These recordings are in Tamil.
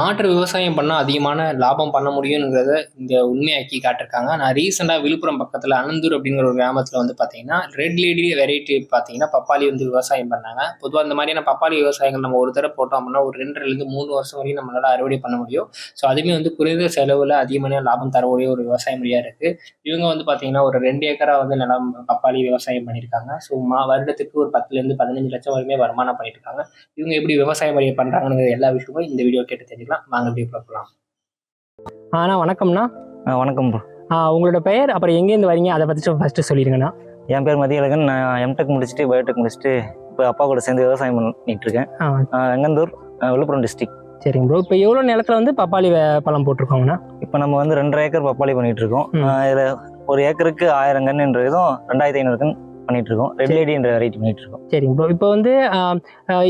மாற்று விவசாயம் பண்ணால் அதிகமான லாபம் பண்ண முடியுங்கிறத இந்த உண்மையாக்கி காட்டிருக்காங்க. நான் ரீசெண்டாக விழுப்புரம் பக்கத்தில் அனந்தூர் அப்படிங்கிற ஒரு கிராமத்தில் வந்து பார்த்தீங்கன்னா ரெட் லேடி வெரைட்டி பார்த்தீங்கன்னா பப்பாளி வந்து விவசாயம் பண்ணாங்க. பொதுவாக இந்த மாதிரியான பப்பாளி விவசாயங்கள் நம்ம ஒரு தடவை போட்டோம் அப்படின்னா ஒரு ரெண்டுலேருந்து மூணு வருஷம் வரையும் நம்மளால் அறுவடை பண்ண முடியும். ஸோ அதுவுமே வந்து குறைந்த செலவில் அதிகமான லாபம் தரக்கூடிய ஒரு விவசாய முறையாக இருக்குது இவங்க வந்து பார்த்தீங்கன்னா ஒரு ரெண்டு ஏக்கரா வந்து நிலம் பப்பாளி விவசாயம் பண்ணியிருக்காங்க. ஸோ மா வருடத்துக்கு ஒரு பத்துலேருந்து பதினஞ்சு லட்சம் வரையுமே வருமானம் பண்ணியிருக்காங்க. இவங்க எப்படி விவசாய முறையை பண்ணுறாங்கங்கிற எல்லா விஷயமும் இந்த வீடியோ கேட்டு தெரியும் தெரிஞ்சுக்கலாம் வாங்க வீடியோ பார்க்கலாம். ஆண்ணா வணக்கம்ண்ணா. வணக்கம் ப்ரோ. ஆ, உங்களோட பெயர் அப்புறம் எங்கேருந்து வரீங்க? அதை பற்றி ஃபஸ்ட்டு சொல்லிடுங்கண்ணா. என் பேர் மதியழகன் நான் எம்டெக் முடிச்சுட்டு பயோடெக் முடிச்சுட்டு இப்போ அப்பா கூட சேர்ந்து விவசாயம் பண்ணிட்டு இருக்கேன் ஆ, விழுப்புரம் டிஸ்ட்ரிக்ட் சரிங்க ப்ரோ. இப்போ எவ்வளோ நிலத்துல வந்து பப்பாளி வே- பழம் போட்டிருக்கோங்கண்ணா? இப்போ நம்ம வந்து ரெண்டரை ஏக்கர் பப்பாளி பண்ணிட்டு இருக்கோம் இதுல ஒரு ஏக்கருக்கு ஆயிரம் கன்னுன்ற இதுவும் ரெண்டாயிரத்தி ஐநூறு கன் பண்ணிட்டு இருக்கோம் ரெட். லேடின்ற வெரைட்டி பண்ணிட்டு இருக்கோம் சரிங்க ப்ரோ இப்போ வந்து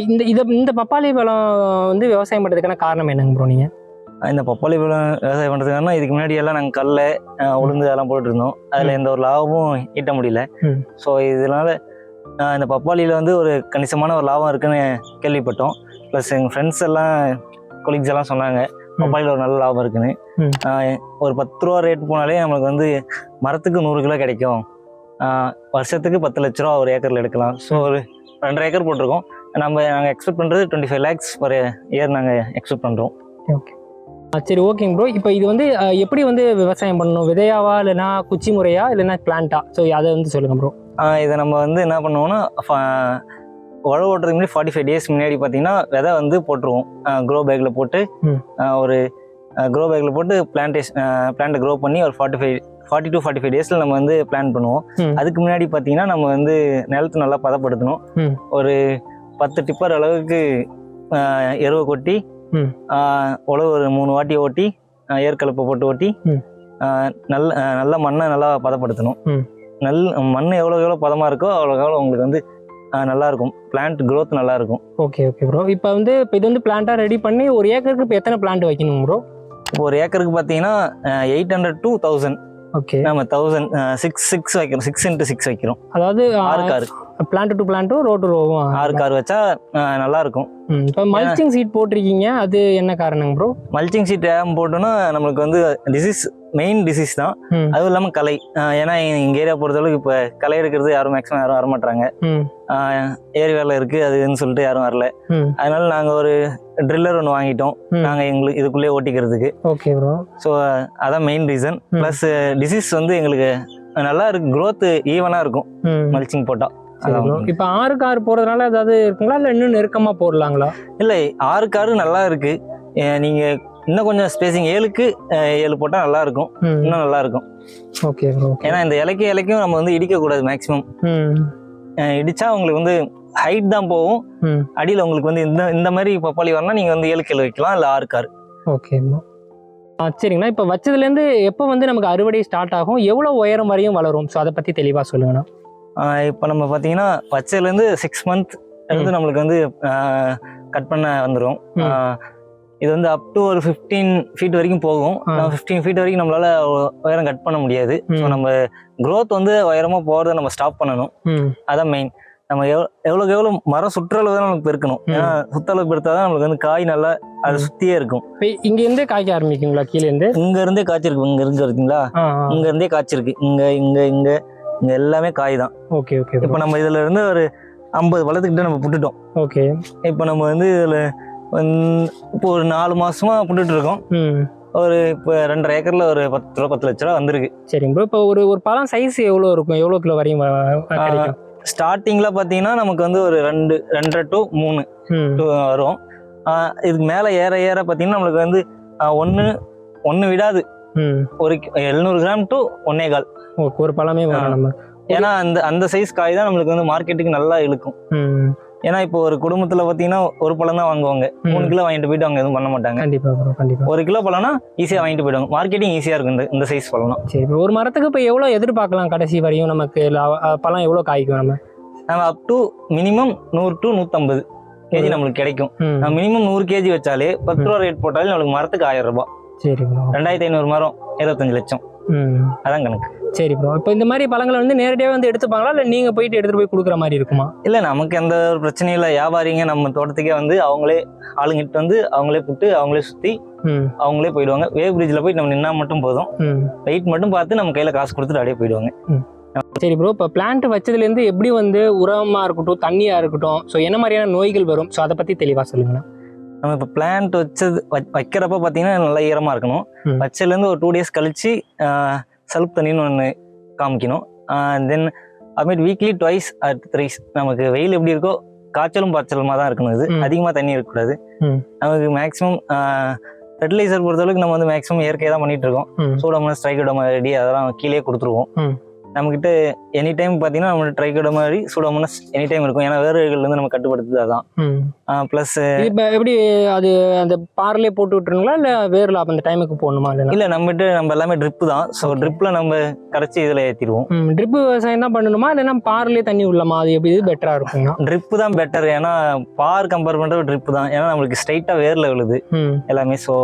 இந்த இதை இந்த பப்பாளி பழம் வந்து விவசாயம் பண்ணுறதுக்கான காரணம் என்னங்க ப்ரோ நீங்கள் இந்த பப்பாளி பழம் விவசாயம் பண்ணுறதுக்கான இதுக்கு முன்னாடி எல்லாம் நாங்கள் கடல ஆ, உளுந்து அதெல்லாம் போட்டுட்டு இருந்தோம் அதில் எந்த ஒரு லாபமும் ஈட்ட முடியல. ஸோ இதனால இந்த பப்பாளியில் வந்து ஒரு கணிசமான ஒரு லாபம் இருக்குன்னு கேள்விப்பட்டோம். ப்ளஸ் எங்கள் ஃப்ரெண்ட்ஸ் எல்லாம் கொலீக்ஸ் எல்லாம் சொன்னாங்க பப்பாளியில் ஒரு நல்ல லாபம் இருக்குன்னு. ஒரு பத்து ரூபா ரேட் போனாலே நம்மளுக்கு வந்து மரத்துக்கு நூறு கிலோ கிடைக்கும். வருஷத்துக்கு பத்து லட்ச ரூபா ஒரு ஏக்கரில் எடுக்கலாம். ஸோ ஒரு ரெண்டரை ஏக்கர் போட்டிருக்கோம். நம்ம நாங்கள் எக்ஸ்பெக்ட் பண்ணுறது twenty five lakhs per year நாங்கள் எக்ஸ்பெக்ட் பண்ணுறோம் ஓகே சரி ஓகேங்க ப்ரோ இப்போ இது வந்து எப்படி வந்து விவசாயம் பண்ணணும்? விதையாவா இல்லைன்னா குச்சி முறையா இல்லைன்னா பிளான்ட்டா ஸோ அதை வந்து சொல்லுங்கள் ப்ரோ இதை நம்ம வந்து என்ன பண்ணுவோம்னா ஃப- உழவு ஓட்டுறதுக்கு முன்னாடி ஃபார்ட்டி ஃபைவ் டேஸ் முன்னாடி பார்த்தீங்கன்னா விதை வந்து போட்டுருவோம். க்ரோ பேக்கில் போட்டு ஒரு க்ரோ பேக்கில் போட்டு பிளான்டேஷன் பிளான்ட்டை க்ரோ பண்ணி ஒரு forty five forty to forty five டேஸில் நம்ம வந்து பிளான் பண்ணுவோம். அதுக்கு முன்னாடி பார்த்தீங்கன்னா நம்ம வந்து நிலத்தை நல்லா பதப்படுத்தணும். ஒரு பத்து டிப்பர் அளவுக்கு எருவை கொட்டி உழவு ஒரு மூணு வாட்டி ஓட்டி ஆஹ் ஏர்கலப்பை போட்டு ஓட்டி நல்ல நல்ல மண்ணை நல்லா பதப்படுத்தணும். நல் மண் எவ்வளோ எவ்வளோ பதமாக இருக்கோ அவ்வளோ எவ்வளோ உங்களுக்கு வந்து நல்லா இருக்கும் பிளான்ட் growth நல்லா இருக்கும் ஓகே ஓகே ப்ரோ இப்போ வந்து இப்போ இது வந்து பிளான்ட்டாக ரெடி பண்ணி ஒரு ஏக்கருக்கு இப்போ எத்தனை பிளான்ட் வைக்கணும் ப்ரோ ஒரு ஏக்கருக்கு பார்த்தீங்கன்னா eight hundred to thousand okay நம்ம தௌசண்ட் சிக்ஸ் சிக்ஸ் வைக்கிறோம். சிக்ஸ் இன்ட்டு சிக்ஸ் வைக்கிறோம். அதாவது ஆறு கார் பிளான்ட் டு பிளான்ட்டும் ரோ டு ரோவும் ஆறு கார் வச்சா நல்லா இருக்கும் இப்போ மல்ச்சிங் சீட் போட்டிருக்கீங்க அது என்ன காரணங்க ப்ரோ மல்ச்சிங் ஷீட் ஏன் போட்டோம்னா நம்மளுக்கு வந்து டிசீஸ் மெயின் டிசீஸ் தான். அதுவும் இல்லாமல் கலை. ஏன்னா எங்கள் ஏரியா பொறுத்தளவுக்கு இப்போ களை எடுக்கிறது யாரும் மேக்ஸிமம் யாரும் வரமாட்டாங்க ஏரி வேலை இருக்குது அதுன்னு சொல்லிட்டு யாரும் வரல. அதனால நாங்கள் ஒரு ட்ரில்லர் ஒன்று வாங்கிட்டோம். நாங்கள் எங்களுக்கு இதுக்குள்ளேயே ஓட்டிக்கிறதுக்கு. ஓகே ப்ரோ ஸோ அதான் மெயின் ரீசன். ப்ளஸ் டிசீஸ் வந்து எங்களுக்கு நல்லா இருக்கு. Growth ஈவனாக இருக்கும். மல்ச்சிங் போட்டால் இப்போ ஆறு கார் போகிறதுனால ஏதாவது இருக்குங்களா? இல்லை இன்னும் நெருக்கமாக போடலாங்களா? இல்லை ஆறு காரு நல்லா இருக்கு. அஹ் நீங்க இன்னும் கொஞ்சம் ஸ்பேசிங் ஏழுக்கு ஏழு போட்டால் நல்லா இருக்கும் இன்னும் நல்லா இருக்கும் ஓகே. ஏன்னா இந்த இலைக்கு இலைக்கும் நம்ம வந்து இடிக்கக்கூடாது மேக்ஸிமம் இடிச்சா உங்களுக்கு வந்து ஹைட் தான் போகும். அடியில் உங்களுக்கு வந்து இந்த இந்த மாதிரி பப்பாளி வரனா நீங்கள் வந்து ஏழு கிலோ வைக்கலாம் இல்லை ஆறு கார். ஓகே ப்ரோ ஆ சரிங்கண்ணா. இப்போ வச்சதுலேருந்து எப்போ வந்து நமக்கு அறுவடை ஸ்டார்ட் ஆகும்? எவ்வளோ உயரம் வரையும் வளரும்? ஸோ அதை பற்றி தெளிவாக சொல்லுங்கண்ணா. இப்போ நம்ம பார்த்தீங்கன்னா பச்சையிலேருந்து சிக்ஸ் மந்த் வந்து நம்மளுக்கு வந்து கட் பண்ண வந்துடும். இது வந்து அப் டு ஒரு ஃபிஃப்டீன் ஃபீட் வரைக்கும் போகும். ஃபிஃப்டீன் ஃபீட் வரைக்கும் நம்மளால உயரம் கட் பண்ண முடியாது. ஸோ. நம்ம growth வந்து உயரமா போகிறத நம்ம ஸ்டாப் பண்ணணும். அதான் மெயின் நம்ம எவ் எவ்வளோக்கு எவ்வளோ மரம் சுற்றளவு தான் நமக்கு பெருக்கணும். ஏன்னா சுற்றளவு பெருத்தா தான் நம்மளுக்கு வந்து காய் நல்லா அது. சுற்றியே இருக்கும். இப்போ இங்கேருந்தே காய்க்க ஆரம்பிக்குங்களா? கீழேருந்து? இங்க இருந்தே காய்ச்சிருக்கு இங்க இருந்து இருக்குங்களா இங்க இருந்தே காய்ச்சிருக்கு. இங்க இங்க இங்க இங்க எல்லாமே காய் தான். ஓகே ஓகே இப்போ நம்ம இதுல இருந்து ஒரு ஐம்பது பழத்துக்கிட்ட நம்ம புட்டுட்டோம். ஓகே. இப்போ நம்ம வந்து இதில் இப்போ ஒரு நாலு மாசமா புட்டுட்டு இருக்கோம் ஒரு இப்போ ரெண்டரை ஏக்கர்ல ஒரு பத்து ரூபா பத்து லட்ச ரூபா வந்திருக்கு. சரிங்க ப்ரோ இப்போ ஒரு ஒரு பழம் சைஸ் எவ்வளோ இருக்கும்? எவ்வளோ கிலோ வரையும் ஸ்டார்டிங்ல பார்த்தீங்கன்னா நமக்கு வந்து ஒரு ரெண்டு ரெண்டரை டு மூணு வரும். இதுக்கு மேலே ஏற ஏற பார்த்தீங்கன்னா நம்மளுக்கு வந்து ஒன்று ஒன்று விடாது. ஒரு எழுநூறு கிராம் டு ஒன்னே கால். ஒரு பழமே நம்ம. ஏன்னா அந்த அந்த சைஸ் காய் தான் நம்மளுக்கு வந்து மார்க்கெட்டுக்கு நல்லா இழுக்கும். ம். ஏன்னா இப்போ ஒரு குடும்பத்தில் பார்த்தீங்கன்னா ஒரு பழம் தான் வாங்குவாங்க. மூணு. கிலோ வாங்கிட்டு போயிட்டு அவங்க எதுவும் பண்ண மாட்டாங்க. கண்டிப்பா ப்ரோ கண்டிப்பா. ஒரு கிலோ பழம்னா ஈஸியாக வாங்கிட்டு போயிடுவாங்க. மார்க்கெட்டிங் ஈஸியாக இருக்கும் இந்த இந்த சைஸ் பழம்னா. சரி இப்போ ஒரு மரத்துக்கு இப்போ எவ்வளோ எதிர்பார்க்கலாம் கடைசி வரையும் நமக்கு? அஹ் பழம் எவ்வளோ காய்க்கும் நம்ம? நம்ம அப் டு மினிமம் நூறு டு நூற்றம்பது கேஜி நம்மளுக்கு கிடைக்கும். ம். நம்ம மினிமம் நூறு கேஜி வச்சாலே பத்து ரூபா ரேட் போட்டாலே நம்மளுக்கு மரத்துக்கு ஆயிரம் ரூபாய் சரி ப்ரோ ரெண்டாயிரத்தி ஐநூறு மரம் இருபத்தஞ்சு லட்சம். ம். அதான் கணக்கு. சரி ப்ரோ இப்போ இந்த மாதிரி பழங்களை வந்து நேரடியாக வந்து எடுத்துப்பாங்களா? இல்லை நீங்கள் போயிட்டு எடுத்துகிட்டு போய் கொடுக்குற மாதிரி இருக்குமா? இல்லை நமக்கு எந்த ஒரு பிரச்சனையும் இல்லை. வியாபாரிங்க நம்ம தோட்டத்துக்கே வந்து அவங்களே ஆளுங்கிட்ட வந்து அவங்களே புட்டு அவங்களே சுற்றி அவங்களே போயிடுவாங்க. வேவ் பிரிட்ஜில் போய் நம்ம நின்னா மட்டும் போதும். வெயிட் மட்டும் பார்த்து நம்ம கையில் காசு கொடுத்துட்டு அப்படியே போயிடுவாங்க. சரி ப்ரோ இப்போ பிளான்ட் வச்சதுலேருந்து எப்படி வந்து உரமாக இருக்கட்டும் தண்ணியாக இருக்கட்டும் ஸோ என்ன மாதிரியான நோய்கள் வரும்? ஸோ அதை பற்றி தெளிவாக சொல்லுங்கண்ணா. நம்ம இப்போ பிளான்ட் வச்சது வ- வைக்கிறப்ப பார்த்தீங்கன்னா நல்லா ஈரமாக இருக்கணும். வச்சதுலேருந்து ஒரு டூ டேஸ் கழிச்சு சலுப்பு தண்ணின்னு ஒன்று காமிக்கணும். தென் அதுமாதிரி வீக்லி ட்வைஸ் அட் த்ரைஸ் நமக்கு வெயில் எப்படி இருக்கோ காய்ச்சலும் பாய்ச்சலுமா தான் இருக்கணும் இது. அதிகமாக தண்ணி இருக்கக்கூடாது. நமக்கு மேக்ஸிமம் ஃபெர்டிலைசர் பொறுத்தளவுக்கு நம்ம வந்து மேக்ஸிமம் இயற்கையாக தான் பண்ணிட்டு இருக்கோம். ம். சூடமஸ் ட்ரைகோடமா ரெடி அதெல்லாம் கீழே கொடுத்துருவோம். நம்மக்கிட்ட எனி டைம் பார்த்தீங்கன்னா நம்ம ட்ரைகோடமாரி சூடமனஸ் எனி டைம் இருக்கும். ஏன்னா வேறுகள்லேருந்து நம்ம கட்டுப்படுத்துது அதான். ப்ளஸ் இப்போ எப்படி அது அந்த பார்லே போட்டு விட்டுருங்களா இல்லை வேறு அந்த டைமுக்கு போடணுமா? இல்லைனா இல்லை நம்மகிட்ட நம்ம எல்லாமே ட்ரிப்பு தான். ஸோ ட்ரிப்பில் நம்ம கரைச்சி இதில் ஏற்றிடுவோம் ம் ட்ரிப் விவசாயம் தான் பண்ணணுமா? இல்லைன்னா பார்லே தண்ணி உள்ளமா? அது எப்படி இது பெட்டராக இருக்குங்கண்ணா ட்ரிப்பு தான் பெட்டர் ஏன்னா பார் கம்பேர் பண்ணுறது ட்ரிப்பு தான். ஏன்னா நம்மளுக்கு ஸ்ட்ரைட்டாக வேரில் விழுது. எல்லாமே ஸோ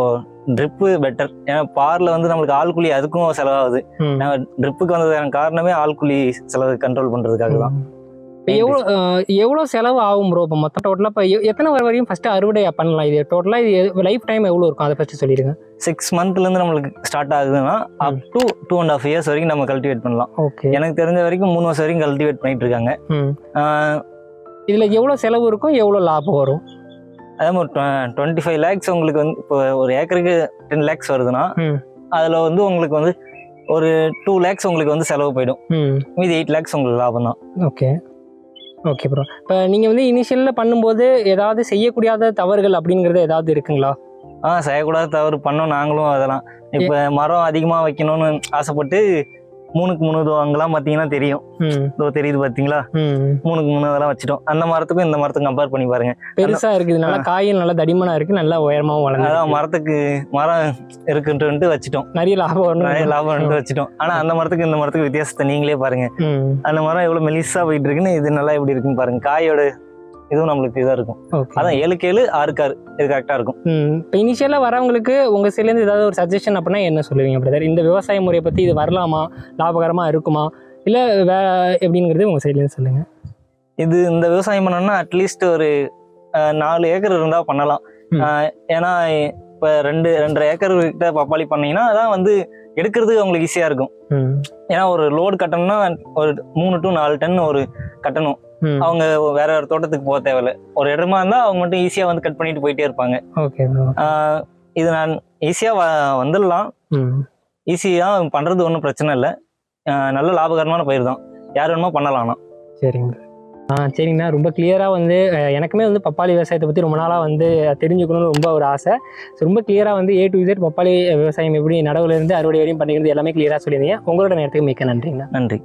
ட்ரிப்பு பெட்டர் ஏன்னா பாரில் வந்து நம்மளுக்கு ஆள்குழி அதுக்கும் செலவாகுது. ம். ட்ரிப்புக்கு வந்ததுக்கான காரணமே ஆள்குழி செலவு கண்ட்ரோல் பண்ணுறதுக்காக தான். எவ்வளோ எவ்வளோ செலவு ஆகும் ப்ரோ இப்போ மொத்தம் டோட்டலாக இப்போ எத்தனை வர வரையும் ஃபஸ்ட்டு அறுவடை பண்ணலாம்? இது டோட்டலாக இது லைஃப் டைம் எவ்வளோ இருக்கும்? அதை ஃபஸ்ட்டு சொல்லிடுங்க. சிக்ஸ் மந்த்லேருந்து நம்மளுக்கு ஸ்டார்ட் ஆகுதுன்னா up to two and half years வரைக்கும் நம்ம கல்டிவேட் பண்ணலாம். ஓகே எனக்கு தெரிஞ்ச வரைக்கும் மூணு வருஷம் வரைக்கும் கல்டிவேட் பண்ணிட்டு இருக்காங்க. இதில் எவ்வளோ செலவு இருக்கும்? எவ்வளோ லாபம் வரும்? அதே மாதிரி டுவெண்ட்டி ஃபைவ் லேக்ஸ் உங்களுக்கு வந்து இப்போ ஒரு ஏக்கருக்கு டென் லேக்ஸ் வருதுன்னா. அதில் வந்து உங்களுக்கு வந்து ஒரு டூ லேக்ஸ் உங்களுக்கு வந்து செலவு போயிடும். மீதி எயிட் லேக்ஸ் உங்களுக்கு லாபம் தான். ஓகே. ஓகே ப்ரோ இப்போ நீங்கள் வந்து இனிஷியலில் பண்ணும்போது ஏதாவது செய்யக்கூடாத தவறுகள் அப்படிங்கிறது ஏதாவது இருக்குங்களா? ஆ செய்யக்கூடாத தவறு பண்ணோம் நாங்களும் அதெல்லாம். இப்போ மரம் அதிகமாக வைக்கணும்னு ஆசைப்பட்டு மூணுக்கு மூணு அங்கெல்லாம் பார்த்தீங்கன்னா தெரியும். இதோ தெரியுது பார்த்தீங்களா? மூணுக்கு மூணு அதெல்லாம் வச்சிட்டோம். அந்த மரத்துக்கும் இந்த மரத்துக்கும் கம்பேர் பண்ணி பாருங்க. பெருசாக இருக்குது. நல்லா காயும் நல்லா தடிமனாக இருக்குது நல்லா உயரமாகவும் அதான் வளர்ந்து மரத்துக்கு மரம் இருக்குன்ட்டு வச்சிட்டோம். நிறைய லாபம் நிறைய லாபம் வச்சிட்டோம். ஆனா அந்த மரத்துக்கு இந்த மரத்துக்கு வித்தியாசத்தை நீங்களே பாருங்க. அந்த மரம் எவ்வளவு மெலிசா போயிட்டு இருக்குன்னு இது நல்லா எப்படி இருக்குன்னு பாருங்க. காயோட இதுவும் நம்மளுக்கு இதா இருக்கும். அதான் ஏழுக்கு ஏழு ஆறுக்கு ஆறு இது கரெக்டா இருக்கும். இப்போ இனிஷியலாக வரவங்களுக்கு உங்கள் சைட்லேருந்து ஏதாவது ஒரு சஜஷன் அப்படின்னா என்ன சொல்லுவீங்க பிரதர் இந்த விவசாய முறையை பற்றி இது வரலாமா? லாபகரமாக இருக்குமா? இல்லை வே எப்படிங்கிறது உங்கள் சைட்லேருந்து சொல்லுங்கள் இது இந்த விவசாயம் பண்ணோம்னா அட்லீஸ்ட் ஒரு நாலு ஏக்கர் இருந்தா பண்ணலாம். ஏன்னா இப்ப ரெண்டு ரெண்டரை ஏக்கர் கிட்ட பப்பாளி பண்ணீங்கன்னா அதான் வந்து எடுக்கிறது உங்களுக்கு ஈஸியா இருக்கும். ஏன்னா ஒரு லோடு கட்டணும்னா ஒரு மூணு டு நாலு டன் ஒரு கட்டணும். அவங்க வேற ஒரு தோட்டத்துக்கு போக தேவையில்ல. ஒரு இடமா இருந்தா அவங்க மட்டும் ஈஸியா வந்து கட் பண்ணிட்டு போயிட்டே இருப்பாங்க. இது நான் ஈஸியாக வ வந்துடலாம். ம். ஈஸியாக பண்ணுறது ஒன்றும் பிரச்சனை இல்லை. நல்ல லாபகரமான பயிர் தான். யார் வேணுமோ பண்ணலாம்னா சரிங்க ஆ சரிங்கண்ணா. ரொம்ப கிளியராக வந்து எனக்குமே வந்து பப்பாளி விவசாயத்தை பற்றி ரொம்ப நாளாக வந்து தெரிஞ்சுக்கணும்னு ரொம்ப ஒரு ஆசை. ஸோ ரொம்ப கிளியராக வந்து ஏ டு Z பப்பாளி விவசாயம் எப்படி நடவுலேருந்து அறுவடை வரையும் பண்ணிக்கிறது எல்லாமே கிளியராக சொல்லியிருந்தீங்க. உங்களோட நேரத்துக்கு மிக்க நன்றிங்கண்ணா. நன்றி.